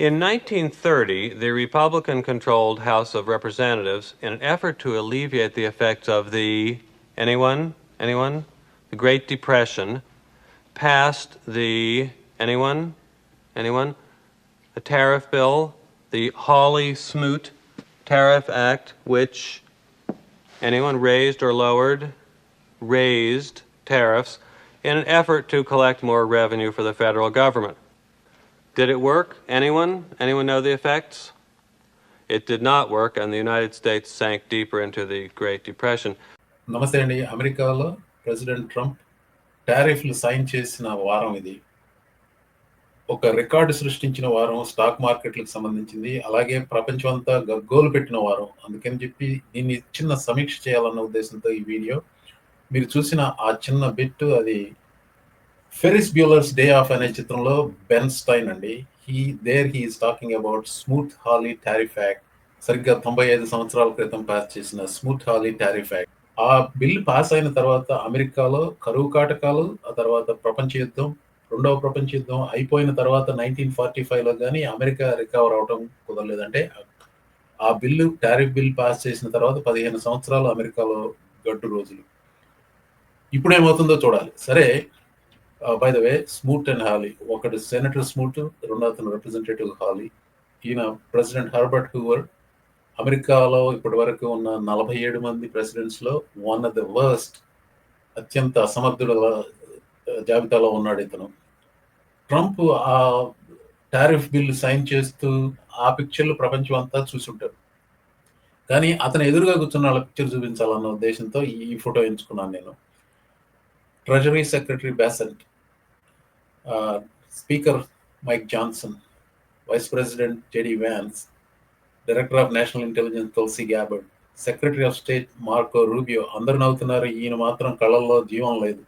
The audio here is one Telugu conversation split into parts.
In 1930, the Republican controlled House of Representatives, in an effort to alleviate the effects of the anyone, anyone, the Great Depression, passed the anyone, anyone, a tariff bill, the Hawley Smoot Tariff Act, which anyone raised or lowered, raised tariffs in an effort to collect more revenue for the federal government. Did it work? Anyone? Anyone know the effects? It did not work, and the United States sank deeper into the Great Depression. నమస్తే అండి అమెరికాలో ప్రెసిడెంట్ ట్రంప్ టారిఫ్లు సైన్ చేసిన వారం ఇది ఒక రికార్డు సృష్టించిన వారం స్టాక్ మార్కెట్లకు సంబంధించింది అలాగే ప్రపంచం అంతా గగ్గోలు పెట్టిన వారం అందుకని చెప్పి దీన్ని చిన్న సమీక్ష చేయాలన్న ఉద్దేశంతో ఈ వీడియో మీరు చూసిన ఆ చిన్న బిట్ అది ఫెరిస్ బ్యూలర్స్ డే ఆఫ్ అనే చిత్రంలో బెన్ స్టైన్ అండి. He there he is talking about Smoot Hawley tariff act సరిగ్గా తొంభై ఐదు సంవత్సరాల క్రితం పాస్ చేసిన స్మూత్ హాలీ టారిఫ్ యాక్ట్ ఆ బిల్ పాస్ అయిన తర్వాత అమెరికాలో కరువు కాటకాలు ఆ తర్వాత ప్రపంచ యుద్ధం రెండవ ప్రపంచ యుద్ధం అయిపోయిన తర్వాత నైన్టీన్ ఫార్టీ ఫైవ్లో కానీ అమెరికా రికవర్ అవడం కుదరలేదంటే ఆ బిల్లు టారిఫ్ బిల్ పాస్ చేసిన తర్వాత పదిహేను సంవత్సరాలు అమెరికాలో గడ్డు రోజులు. ఇప్పుడు ఏమవుతుందో చూడాలి. సరే by the way Smoot and Hawley ఒకటి సెనేటర్ స్మూట్ రెండో అతను రిప్రజెంటేటివ్ హాలీ ఈయన ప్రెసిడెంట్ హర్బర్ట్ హూవర్ అమెరికాలో ఇప్పటి వరకు ఉన్న నలభై ఏడు మంది ప్రెసిడెంట్స్లో వన్ ఆఫ్ ద వర్స్ట్ అత్యంత అసమర్థుల uh, జాబితాలో ఉన్నాడు ఇతను. ట్రంప్ ఆ టారిఫ్ బిల్ సైన్ చేస్తూ ఆ పిక్చర్లు ప్రపంచం అంతా చూసుంటారు. కానీ అతను ఎదురుగా కూర్చున్న వాళ్ళ పిక్చర్ చూపించాలన్న ఉద్దేశంతో ఈ ఫోటో ఎంచుకున్నాను నేను. Treasury secretary Bessent speaker Mike Johnson vice president JD Vance director of national intelligence Tulsi Gabbard secretary of state Marco Rubio అందరు నవ్వుతున్నారు ఈయన మాత్రం కళ్ళల్లో జీవం లేదు.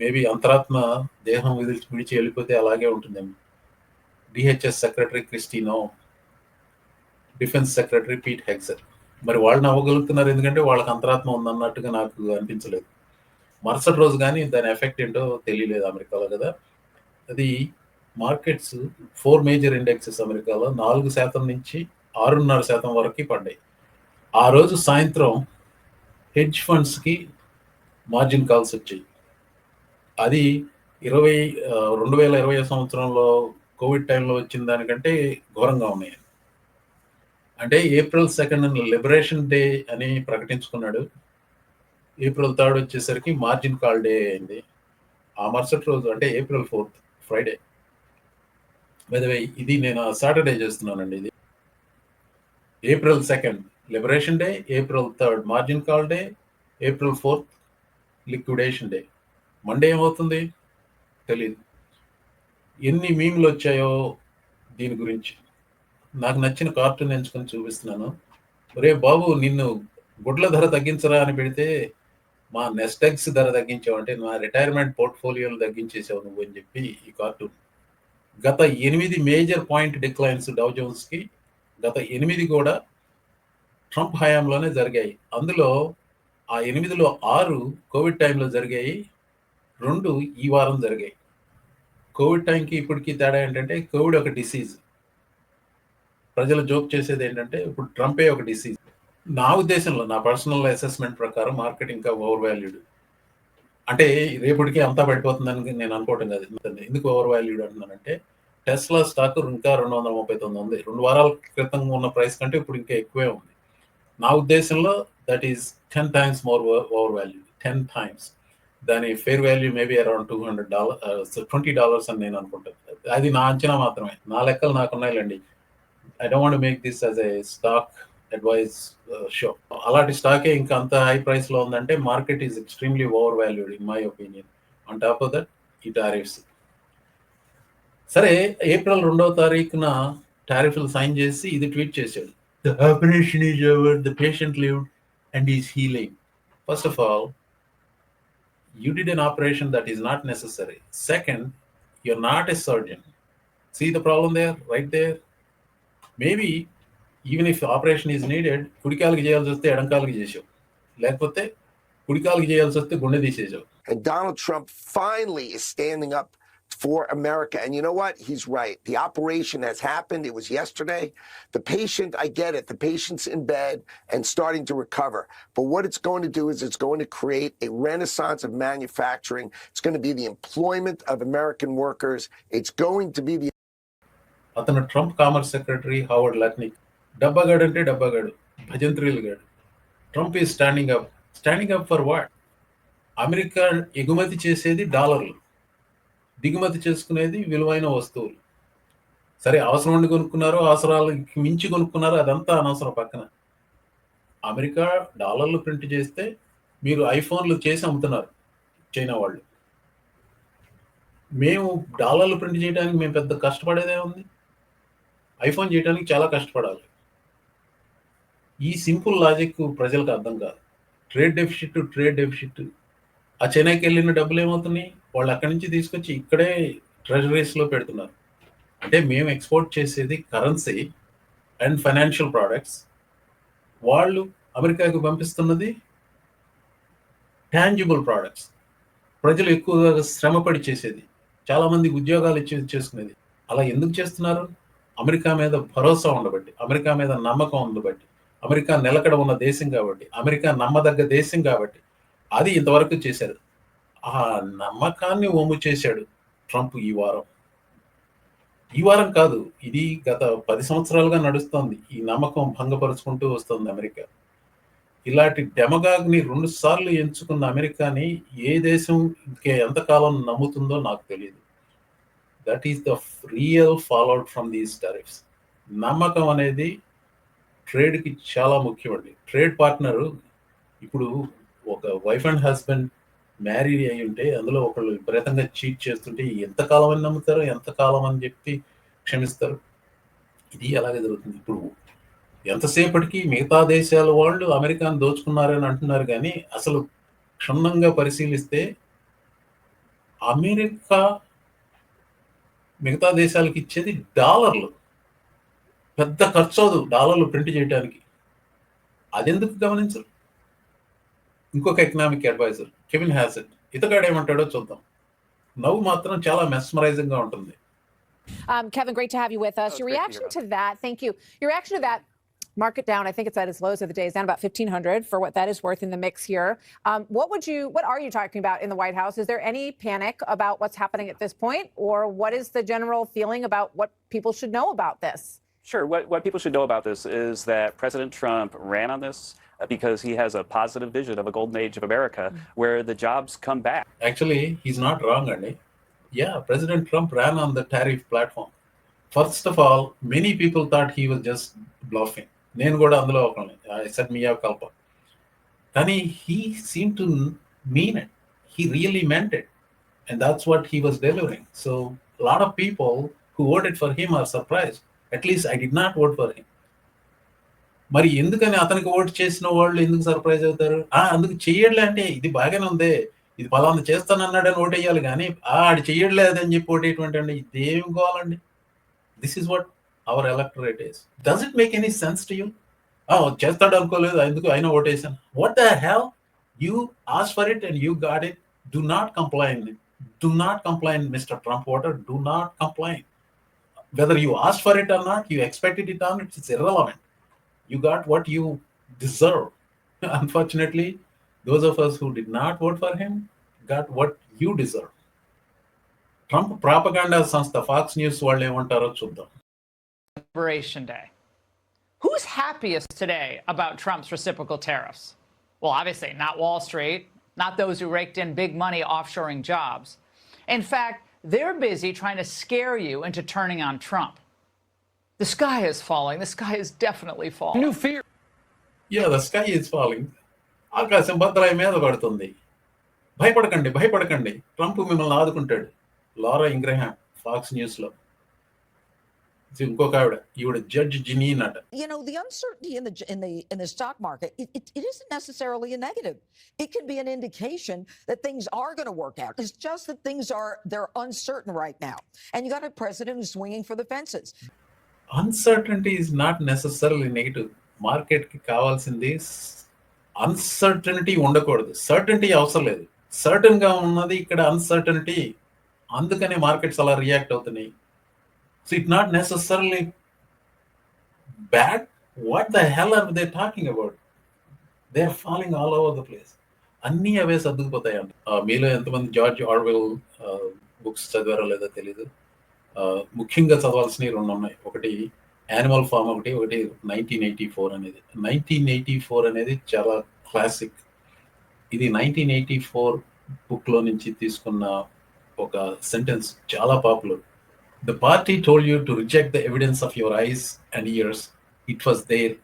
మేబీ అంతరాత్మ దేహం విడిచి విడిచి వెళ్ళిపోతే అలాగే ఉంటుందేమో. DHS secretary Kristi Noem defence secretary Pete Hegseth మరి వాళ్ళు నవ్వగలుగుతున్నారు ఎందుకంటే వాళ్ళకి అంతరాత్మ ఉందన్నట్టుగా నాకు అనిపించలేదు. మరుసటి రోజు కానీ దాని ఎఫెక్ట్ ఏంటో తెలియలేదు అమెరికాలో కదా. అది మార్కెట్స్ ఫోర్ మేజర్ ఇండెక్సెస్ అమెరికాలో నాలుగు శాతం నుంచి ఆరున్నర శాతం వరకు పడ్డాయి. ఆ రోజు సాయంత్రం హెడ్జ్ ఫండ్స్కి మార్జిన్ కాల్స్ వచ్చాయి. అది ఇరవై రెండు వేల ఇరవై సంవత్సరంలో కోవిడ్ టైంలో వచ్చిన దానికంటే ఘోరంగా ఉన్నాయి అంటే ఏప్రిల్ సెకండ్ లిబరేషన్ డే అని ప్రకటించుకున్నాడు. ఏప్రిల్ థర్డ్ వచ్చేసరికి మార్జిన్ కాల్ డే అయింది. ఆ మరుసటి రోజు అంటే ఏప్రిల్ ఫోర్త్ ఫ్రైడే వే ఇది నేను సాటర్డే చేస్తున్నానండి ఇది. April second liberation day April third margin call day April fourth liquidation day Monday ఏమవుతుంది? తెలియదు ఎన్ని మీమ్లు వచ్చాయో దీని గురించి. నాకు నచ్చిన కార్టూన్ ఎంచుకొని చూపిస్తున్నాను. ఒరే బాబు నిన్ను గుడ్ల ధర తగ్గించరా అని పెడితే మా నెస్టెక్స్ ధర తగ్గించావు అంటే నా రిటైర్మెంట్ పోర్ట్ఫోలియోలు తగ్గించేసావు నువ్వు అని చెప్పి ఈ కార్టూన్. గత ఎనిమిది మేజర్ పాయింట్ డిక్లైన్స్ డౌ జోన్స్కి గత ఎనిమిది కూడా ట్రంప్ హయాంలోనే జరిగాయి. అందులో ఆ ఎనిమిదిలో ఆరు కోవిడ్ టైంలో జరిగాయి రెండు ఈ వారం జరిగాయి. కోవిడ్ టైంకి ఇప్పటికీ తేడా ఏంటంటే కోవిడ్ ఒక డిసీజ్ ప్రజలు జోక్ చేసేది ఏంటంటే ఇప్పుడు ట్రంపే ఒక డిసీజ్ నా ఉద్దేశంలో నా పర్సనల్ అసెస్మెంట్ ప్రకారం మార్కెట్ ఇంకా ఓవర్ వాల్యూడ్ అంటే రేపటికి అంతా పడిపోతుందని నేను అనుకోవటం కాదు. ఎందుకు ఓవర్ వాల్యూడ్ అంటున్నానంటే టెస్లా స్టాక్ ఇంకా రెండు వందల ముప్పై తొమ్మిది ఉంది. రెండు వారాల క్రితం ఉన్న ప్రైస్ కంటే ఇప్పుడు ఇంకా ఎక్కువే ఉంది. నా ఉద్దేశంలో that is ten times more over value ten times దాని fair value maybe around two hundred dollar twenty dollars అని నేను అనుకుంటాను. అది నా అంచనా మాత్రమే. నా లెక్కలు నాకు ఉన్నాయిలేండి I don't make this as a stock advice show uh, అలాంటి స్టాకే ఇంకా అంత హై ప్రైస్లో ఉందంటే market is extremely over valued in my opinion on top of that ఈ టారిఫ్స్ సరే ఏప్రిల్ రెండవ తారీఖున టారిఫ్లు సైన్ చేసి ఇది ట్వీట్ చేశాడు the operation is over the patient live and is healing first of all you did an operation that is not necessary. Second, you're not a surgeon. See the problem there, right there? Maybe even if operation is needed, కుడికాలకి చేయాల్సి వస్తే ఎడంకాలకి చేసావు లేకపోతే కుడికాలకి చేయాల్సి వస్తే గుండె తీసేసావు And Donald Trump finally is standing up for America. And you know what? He's right. The operation has happened. It was yesterday. The patient, I get it. The patient's in bed and starting to recover. But what it's going to do is it's going to create a renaissance of manufacturing. It's going to be the employment of American workers. It's going to be the అతను Trump commerce secretary Howard Lutnick డబ్బాగాడు అంటే డబ్బాగాడు భజంత్రీలు గాడు. ట్రంప్ ఈ standing up standing up for what America ఎగుమతి చేసేది డాలర్లు. దిగుమతి చేసుకునేది విలువైన వస్తువులు. సరే అవసరం ఉండి కొనుక్కున్నారు అవసరాలకి మించి కొనుక్కున్నారు అదంతా అనవసరం పక్కన. అమెరికా డాలర్లు ప్రింట్ చేస్తే మీరు ఐఫోన్లు చేసి అమ్ముతున్నారు చైనా వాళ్ళు. మేము డాలర్లు ప్రింట్ చేయడానికి మేము పెద్ద కష్టపడేదే ఉంది. ఐఫోన్ చేయడానికి చాలా కష్టపడాలి. ఈ సింపుల్ లాజిక్ ప్రజలకు అర్థం కాదు. ట్రేడ్ డెఫిసిట్ ట్రేడ్ డెఫిసిట్ ఆ చెన్నైకి వెళ్ళిన డబ్బులు ఏమవుతున్నాయి? వాళ్ళు అక్కడి నుంచి తీసుకొచ్చి ఇక్కడే ట్రెజరీస్లో పెడుతున్నారు. అంటే మేము ఎక్స్పోర్ట్ చేసేది కరెన్సీ అండ్ ఫైనాన్షియల్ ప్రోడక్ట్స్ వాళ్ళు అమెరికాకు పంపిస్తున్నది ట్యాంజిబుల్ ప్రోడక్ట్స్ ప్రజలు ఎక్కువగా శ్రమపడి చేసేది. చాలామంది ఉద్యోగాలు ఇచ్చేది చేసుకునేది. అలా ఎందుకు చేస్తున్నారు? అమెరికా మీద భరోసా ఉండబట్టి అమెరికా మీద నమ్మకం ఉండబట్టి. అమెరికా నిలకడ ఉన్న దేశం కాబట్టి అమెరికా నమ్మదగ్గ దేశం కాబట్టి అది ఇంతవరకు చేశారు. ఆ నమ్మకాన్ని ఒమ్ము చేశాడు ట్రంప్ ఈ వారం. ఈ వారం కాదు ఇది గత పది సంవత్సరాలుగా నడుస్తోంది. ఈ నమ్మకం భంగపరుచుకుంటూ వస్తుంది అమెరికా. ఇలాంటి డెమగాగ్ని రెండు సార్లు ఎంచుకున్న అమెరికాని ఏ దేశం ఇంకే ఎంతకాలం నమ్ముతుందో నాకు తెలియదు. That is the real fallout from these tariffs నమ్మకం అనేది ట్రేడ్కి చాలా ముఖ్యమండి. ట్రేడ్ పార్ట్నర్ ఇప్పుడు ఒక వైఫ్ అండ్ హస్బెండ్ మ్యారీ అయి ఉంటే అందులో ఒకళ్ళు విపరీతంగా చీట్ చేస్తుంటే ఎంతకాలం అని నమ్ముతారు? ఎంతకాలం అని చెప్పి క్షమిస్తారు? ఇది అలాగే జరుగుతుంది? ఇప్పుడు ఎంతసేపటికి మిగతా దేశాల వాళ్ళు అమెరికాను దోచుకున్నారని అంటున్నారు కానీ అసలు క్షుణ్ణంగా పరిశీలిస్తే అమెరికా మిగతా దేశాలకు ఇచ్చేది డాలర్లు. పెద్ద ఖర్చు అవదు డాలర్లు ప్రింట్ చేయడానికి అదెందుకు గమనించరు ఇంకొక ఎకనామిక్ అడ్వైజర్ కెవిన్ హ్యాసెట్ ఇతగాడు ఏమంటాడో చూద్దాం నవ్వు మాత్రం చాలా మెస్మరైజింగ్ గా ఉంటుంది Um, Kevin, great to have you with us. Oh, it's Your great to be reaction here, to that, thank you. Your reaction to that market down, I think it's at its lows of the day, is down about 1500 for what that is worth in the mix here. Um, what would you, what are you talking about in the White House? Is there any panic about what's happening at this point? Or what is the general feeling about what people should know about this? Sure. What, what people should know about this is that President Trump ran on this uh, because he has a positive vision of a golden age of America where the jobs come back. Actually he's not wrong అండి yeah president Trump ran on the tariff platform first of all many people thought he was just bluffing నేను కూడా అందులో ఒకరిని ఐ సెట్ మియా కల్ప కానీ he seem to mean it he really meant it and that's what he was delivering so lot of people who voted for him are surprise At least I did not vote for him మరి ఎందుకని అతనికి ఓటు చేసిన వాళ్ళు ఎందుకు సర్ప్రైజ్ అవుతారు? ఆ అందుకు చెయ్యట్లే అంటే ఇది బాగానే ఉంది. ఇది పలానా చేస్తానన్నాడని వేయాలి కానీ ఆ ఆడు చెయ్యట్లేదని చెప్పి ఓటేటువంటి అండి ఇదేం కావాలండి? This is what our electorate is does it make any sense to you చేస్తాడు అనుకోలేదు. ఎందుకు? అయినా ఓటేసాను what the hell you as for it and you got it do not complain do not complain mister Trump whether do not complain whether you asked for it or not, you expected it or not, it's irrelevant. You got what you deserve. Unfortunately, those of us who did not vote for him got what you deserve. Trump propaganda సంస్థ ఫాక్స్ న్యూస్ వాళ్ళు ఏమంటారో చూద్దాం Liberation Day. Who's happiest today about Trump's reciprocal tariffs? Well, obviously, not Wall Street, not those who raked in big money offshoring jobs. In fact, they're busy trying to scare you into turning on Trump. The sky is falling. The sky is definitely falling. New fear. Yeah the sky is falling ఆకాశం భద్రాయి మీద పడుతుంది భయపడకండి భయపడకండి ట్రంప్ మిమ్మల్ని ఆదుకుంటాడు లారా ఇంగ్రహాం ఫాక్స్ న్యూస్ లో ఇది ఇంకొక ఆవిడ ఈవిడ జడ్జ్ జినీన్ అట you know the uncertainty in the in the in the stock market it, it, it isn't necessarily a negative it can be an indication that things are going to work out it's just that things are they're uncertain right now and you got a president who's swinging for the fences uncertainty is not necessary negative market కి కావాల్సింది అన్సర్టనిటీ ఉండకూడదు సర్టనిటీ అవసరం లేదు సర్టన్ గా ఉన్నది ఇక్కడ అన్సర్టనిటీ అందుకనే మార్కెట్స్ అలా రియాక్ట్ అవుతున్నాయి So it not necessarily bad what the hell are they talking about they are falling all over the place అన్నీ అవే సర్దుకుపోతాయి అంట. మీలో ఎంతమంది జార్జ్ ఆర్వెల్ బుక్స్ చదివారో లేదో తెలీదు. ముఖ్యంగా చదవాల్సినవి రెండు ఉన్నాయి. ఒకటి యానిమల్ ఫామ్ ఒకటి ఒకటి నైన్టీన్ ఎయిటీ ఫోర్ అనేది. నైన్టీన్ ఎయిటీ ఫోర్ అనేది చాలా క్లాసిక్ ఇది నైన్టీన్ ఎయిటీ ఫోర్ బుక్లో నుంచి తీసుకున్న ఒక సెంటెన్స్ చాలా popular the party told you to reject the evidence of your eyes and ears it was their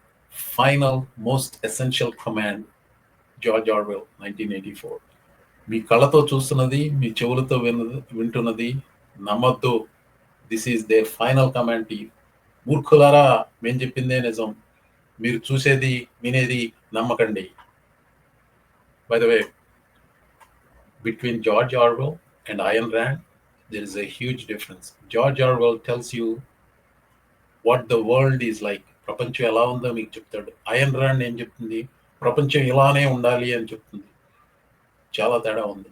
final most essential command George Orwell nineteen eighty four మీ కళ్ళతో చూస్తున్నది మీ చెవులతో విన్నది వింటున్నది నమ్మద్దు. This is their final command tea మూర్ఖులారా మేము చెప్పిందే నిజం. మీరు చూసేది వినేది నమ్మకండి. By the way between George Orwell and Ayn Rand there is a huge difference. George Orwell tells you what the world is like. ప్రపంచం ఎలా ఉందో మీకు చెప్తాడు. అయన్ రాండ్ ఏం చెప్తుంది? ప్రపంచం ఇలానే ఉండాలి అని చెప్తుంది. చాలా తేడా ఉంది.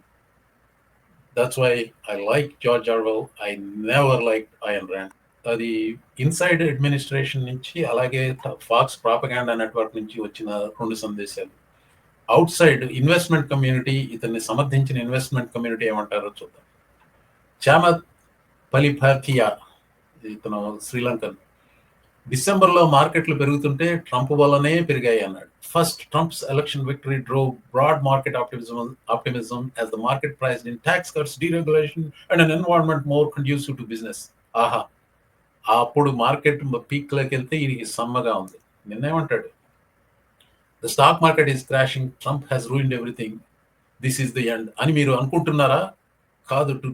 That's why I like George Orwell I never like Ayn Rand అది ఇన్సైడ్ అడ్మినిస్ట్రేషన్ నుంచి అలాగే ఫాక్స్ ప్రాపగాండా నెట్వర్క్ నుంచి వచ్చిన రెండు సందేశాలు. అవుట్ సైడ్ ఇన్వెస్ట్మెంట్ కమ్యూనిటీ ఇతన్ని సమర్థించిన ఇన్వెస్ట్మెంట్ కమ్యూనిటీ ఏమంటారో చూద్దాం. చామత్ పలిఫాథియా ఇతను శ్రీలంకన్ డిసెంబర్లో మార్కెట్లు పెరుగుతుంటే ట్రంప్ వల్లనే పెరిగాయి అన్నాడు. First Trump's election victory drew broad market optimism optimism as the market priced in tax cuts deregulation and an environment more conducive to business ఆహా అప్పుడు మార్కెట్ పీక్లోకి వెళ్తే ఇది సమ్మగా ఉంది. నిన్నేమంటాడు? The stock market is crashing Trump has ruined everything this is the end అని మీరు అనుకుంటున్నారా? కాదు to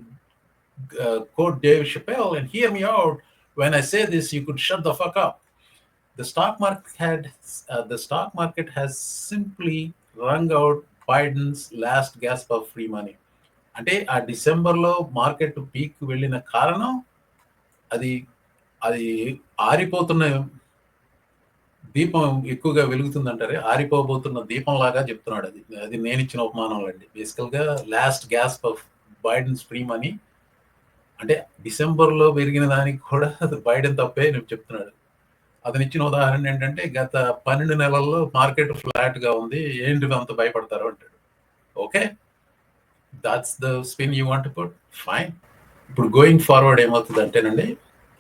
uh, quote Dave Chappelle and hear me out. When I say this, you could shut the fuck up. The stock market had uh, the stock market has simply wrung out Biden's last gasp of free money. అంటే ఆ డిసెంబర్లో మార్కెట్ పీక్ వెళ్ళిన కారణం అది అది ఆరిపోతున్న దీపం ఎక్కువగా వెలుగుతుందంటారే ఆరిపోబోతున్న దీపం లాగా చెప్తున్నాడు అది అది నేను ఇచ్చిన ఉపమానం అండి బేసికల్గా last gasp of Biden's free money అంటే డిసెంబర్లో పెరిగిన దానికి కూడా అది బైడెన్ తప్పే నేను చెప్తున్నాడు. అతను ఇచ్చిన ఉదాహరణ ఏంటంటే గత పన్నెండు నెలల్లో మార్కెట్ ఫ్లాట్గా ఉంది ఏంటి అంత భయపడతారు అంటాడు. Okay? That's the spin you want put fine ఇప్పుడు గోయింగ్ ఫార్వర్డ్ ఏమవుతుంది అంటేనండి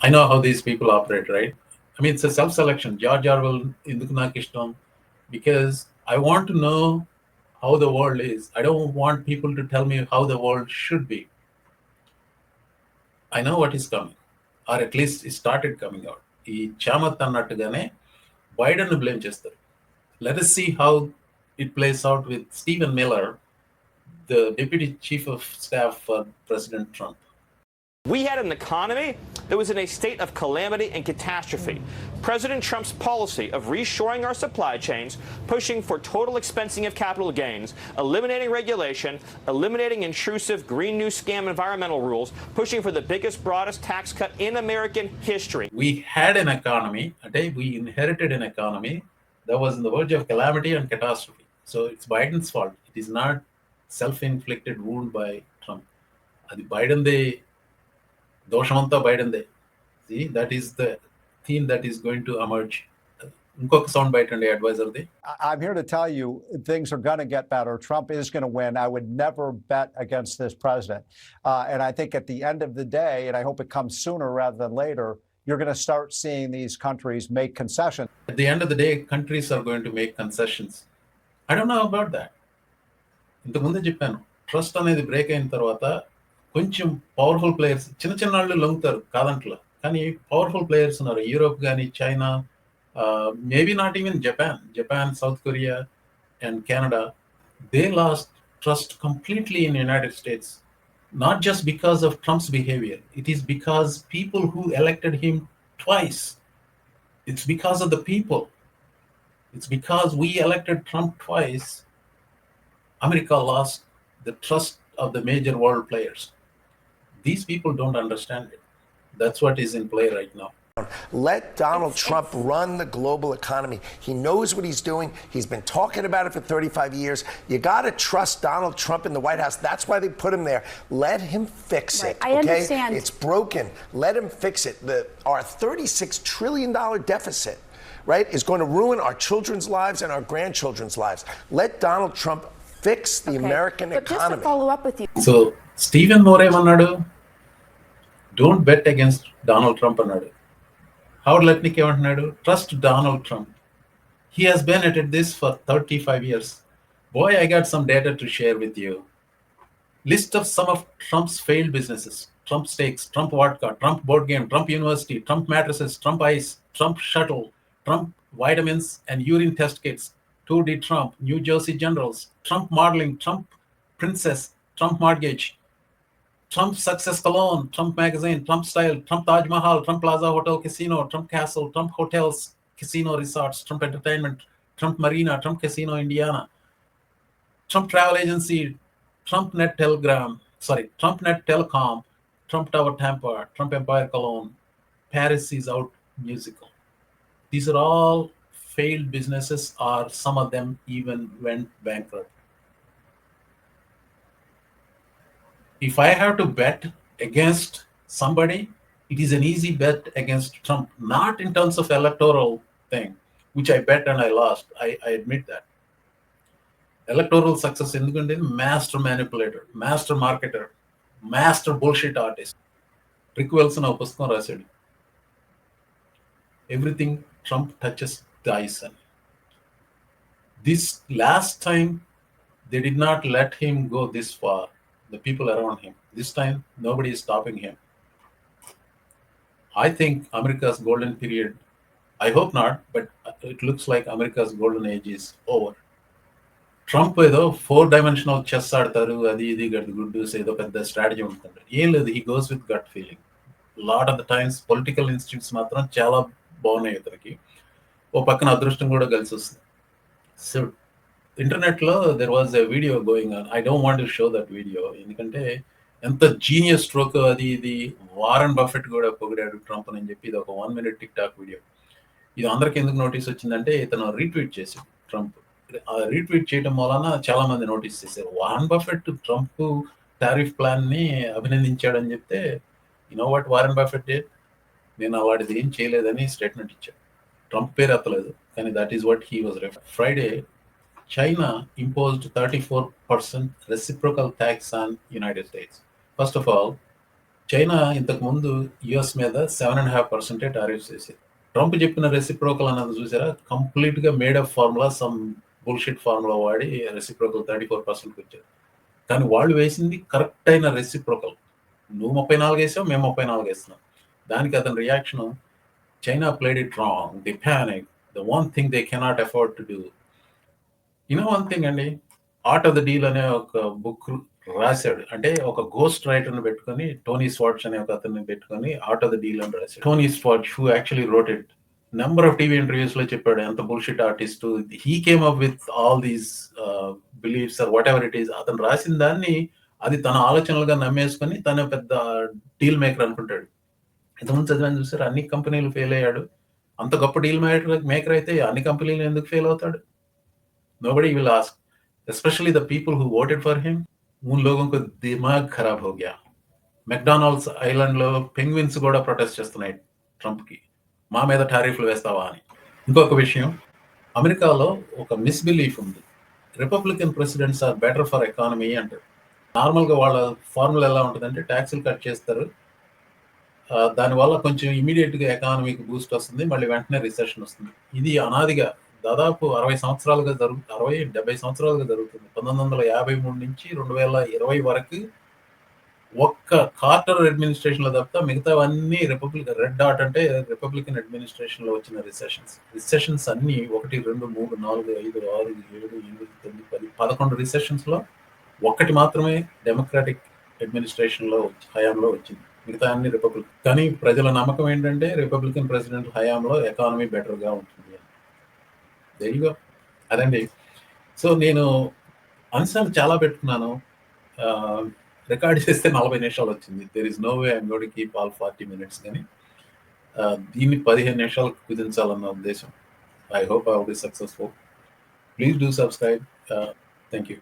I know how these people operate right I mean self selection George Orwell ఎందుకు నాకు ఇష్టం? Because I want know how the world is I don't want people to tell me how the world should be I know what is coming or at least he started coming out ఈ చామత్ అన్నట్టుగానే బైడెన్ బ్లేమ్ చేస్తారు let us see how it plays out with Stephen Miller, the deputy chief of staff for President Trump. We had an economy that was in a state of calamity and catastrophe. President Trump's policy of reshoring our supply chains, pushing for total expensing of capital gains, eliminating regulation, eliminating intrusive Green New Scam environmental rules, pushing for the biggest, broadest tax cut in American history. We had an economy, okay? We inherited an economy that was in the verge of calamity and catastrophe. So it's Biden's fault. It is not self inflicted wound by Trump. The Biden, they దోషమంతా Biden they see that is the theme that is going to emerge ఇంకొక సౌండ్ బయట అండి adviser the I- I'm here to tell you things are going to get better. Trump is going to win. I would never bet against this president. Uh, and I think at the end of the day, and I hope it comes sooner rather than later, you're going to start seeing these countries make concessions. at the end of the day, countries are going to make concessions. I don't know about that. ఇంతకుముందే చెప్పాను ట్రస్ట్ అనేది బ్రేక్ అయిన తర్వాత కొంచెం పవర్ఫుల్ ప్లేయర్స్ చిన్న చిన్న వాళ్ళు లొంగుతారు కాదంట్లా కానీ పవర్ఫుల్ ప్లేయర్స్ ఉన్నారు యూరోప్ కానీ China maybe not even Japan Japan South Korea and Canada they lost trust completely in United States not just because of Trump's behaviour it is because people who elected him twice It's because of the people. It's because we elected Trump twice. America lost the trust of the major world players. These people don't understand it. That's what is in play right now. Let Donald Trump run the global economy. He knows what he's doing. He's been talking about it for 35 years. You got to trust Donald Trump in the White House. That's why they put him there. Let him fix Right. it. I okay? understand. It's broken. Let him fix it. The, our $36 trillion deficit, right, is going to ruin our children's lives and our grandchildren's lives. Let Donald Trump fix the Okay. American but just to follow up with you, so Steven Moore ఏమన్నాడు don't bet against Donald Trump అన్నాడు హౌడ్ లెట్నిక్ ఏమంటున్నాడు trust Donald Trump he has been at this for thirty five years boy I got some data to share with you list of some of Trump's failed businesses Trump steaks Trump vodka Trump board game Trump university Trump mattresses Trump ice Trump shuttle Trump vitamins and urine test kits, 2D Trump, New Jersey Generals, Trump Modeling, Trump Princess, Trump Mortgage, Trump Success Cologne, Trump Magazine, Trump Style, Trump Taj Mahal, Trump Plaza Hotel Casino, Trump Castle, Trump Hotels, Casino Resorts, Trump Entertainment, Trump Marina, Trump Casino Indiana, Trump Travel Agency, Trump Net Telegram, sorry, Trump Net Telecom, Trump Tower Tampa, Trump Empire Cologne, Paris is out musical. These are all failed businesses, or some of them even went bankrupt. If I have to bet against somebody, it is an easy bet against Trump, not in terms of electoral thing, which I bet and I lost. I, I admit that. Electoral success ఎందుకంటే master manipulator master marketer master bullshit artist Rick Wilson ఒక పుస్తకం రాశాడు ఎవ్రీథింగ్ ట్రంప్ టచెస్ dies అని this last time they did not let him go this far The people around him this time nobody is stopping him i think america's golden period i hope not but it looks like america's golden age is over Trump ఏదో ఫోర్ డైమెన్షనల్ చెస్ ఆడతారు అది ఇది గడ్ గుడ్డూస్ ఏదో పెద్ద స్ట్రాటజీ ఉంటుంది ఏం లేదు he goes with gut feeling lot of the times political institutes మాత్రం చాలా బాగున్నాయి ఇతనికి ఓ పక్కన అదృష్టం కూడా కలిసి వస్తుంది సో ఇంటర్నెట్లో there was a video going on I don't want to show that video ఎందుకంటే ఎంత జీనియస్ స్ట్రోక్ అది ఇది. వారన్ బఫెట్ కూడా పొగిడాడు ట్రంప్ అని చెప్పి ఇది ఒక one minute TikTok video ఇది అందరికి ఎందుకు నోటీస్ వచ్చిందంటే ఇతను రీట్వీట్ చేశాడు ట్రంప్ ఆ రీట్వీట్ చేయడం వలన చాలా మంది నోటీస్ చేశారు. వారన్ బఫెట్ ట్రంప్ టారిఫ్ ప్లాన్ని అభినందించాడని చెప్తే యునో వాట్ వారన్ బఫెట్ నేను వాడిది ఏం చేయలేదని స్టేట్మెంట్ ఇచ్చాడు. ట్రంప్ పేరు ఎత్తలేదు కానీ that is what he was refer Friday China imposed thirty four percent reciprocal tax on United States first of all China ఇంతకు ముందు యుఎస్ మీద సెవెన్ అండ్ హాఫ్ పర్సెంటే టారిఫ్స్ వేసేది ట్రంప్ చెప్పిన రెసిప్రోకల్ అన్నది చూసారా? కంప్లీట్గా made up formula some bullshit formula వాడి రెసిప్రోకల్ థర్టీ ఫోర్ పర్సెంట్కి వచ్చారు. కానీ వాళ్ళు వేసింది కరెక్ట్ అయిన రెసిప్రోకల్ నువ్వు ముప్పై నాలుగు వేసావు మేము ముప్పై నాలుగు వేస్తున్నాం. దానికి అతని reaction China played it wrong the panic the one thing they cannot afford to do you know one thing అండి ఆర్ట్ ఆఫ్ ద డీల్ అనే ఒక బుక్ రాశాడు. అంటే ఒక గోస్ట్ రైటర్ని పెట్టుకొని టోనీ స్వాట్స్ అనే ఒక అతన్ని పెట్టుకొని ఆర్ట్ ఆఫ్ ద డీల్ అని రాశాడు. Tony Schwartz who actually wrote it number of TV ఇంటర్వ్యూస్లో చెప్పాడు ఎంత bullshit artist he came up with all these beliefs or whatever it is అతను రాసిన దాన్ని అది తన ఆలోచనలుగా నమ్మేసుకొని తన పెద్ద డీల్ మేకర్ అనుకుంటాడు. ఇంతకుముందు చదివాను చూసారు? అన్ని కంపెనీలు ఫెయిల్ అయ్యాడు. అంత గొప్ప డీల్ మేకర్ మేకర్ అయితే అన్ని కంపెనీలు ఎందుకు ఫెయిల్ అవుతాడు? nobody will ask especially the people who voted for him उन लोगों को दिमाग खराब हो गया మెక్డానల్డ్స్ ఐలాండ్ లో పెంగ్విన్స్ కూడా ప్రొటెస్ట్ చేస్తున్నాయి ట్రంప్ కి మా మీద టారిఫ్లు వేస్తావా అని ఇంకొక విషయం అమెరికాలో ఒక మిస్బిలీఫ్ ఉంది Republican presidents are better for economy అంటారు నార్మల్ గా వాళ్ళ ఫార్ములా ఎలా ఉంటుందంటే ట్యాక్సులు కట్ చేస్తారు ఆ, దానివల్ల కొంచెం ఇమీడియట్ గా ఎకానమీకి బూస్ట్ వస్తుంది మళ్ళీ వెంటనే రిసెషన్ వస్తుంది ఇది అనాదిగా దాదాపు అరవై సంవత్సరాలుగా జరుగు అరవై డెబ్బై సంవత్సరాలుగా జరుగుతుంది. పంతొమ్మిది వందల యాభై మూడు నుంచి రెండు వేల ఇరవై వరకు ఒక్క కార్టర్ అడ్మినిస్ట్రేషన్లో తప్ప మిగతావన్నీ రిపబ్లిక్ రెడ్ డాట్ అంటే రిపబ్లికన్ అడ్మినిస్ట్రేషన్లో వచ్చిన రిసెషన్స్. రిసెషన్స్ అన్ని ఒకటి రెండు మూడు నాలుగు ఐదు ఆరు ఏడు ఎనిమిది తొమ్మిది పది పదకొండు రిసెషన్స్లో ఒకటి ఒక్కటి మాత్రమే డెమోక్రాటిక్ అడ్మినిస్ట్రేషన్లో హయాంలో వచ్చింది. మిగతా అన్ని రిపబ్లిక్. కానీ ప్రజల నమ్మకం ఏంటంటే రిపబ్లికన్ ప్రెసిడెంట్ హయాంలో ఎకానమీ బెటర్గా ఉంటుంది. తెలియగా అదండి. సో నేను అంశాలు చాలా పెట్టుకున్నాను. రికార్డ్ చేస్తే నలభై నిమిషాలు వచ్చింది. There is no way I'm gonna keep all forty minutes కానీ దీన్ని పదిహేను నిమిషాలకు కుదించాలన్న ఉద్దేశం. I hope I will be successful please do subscribe thank you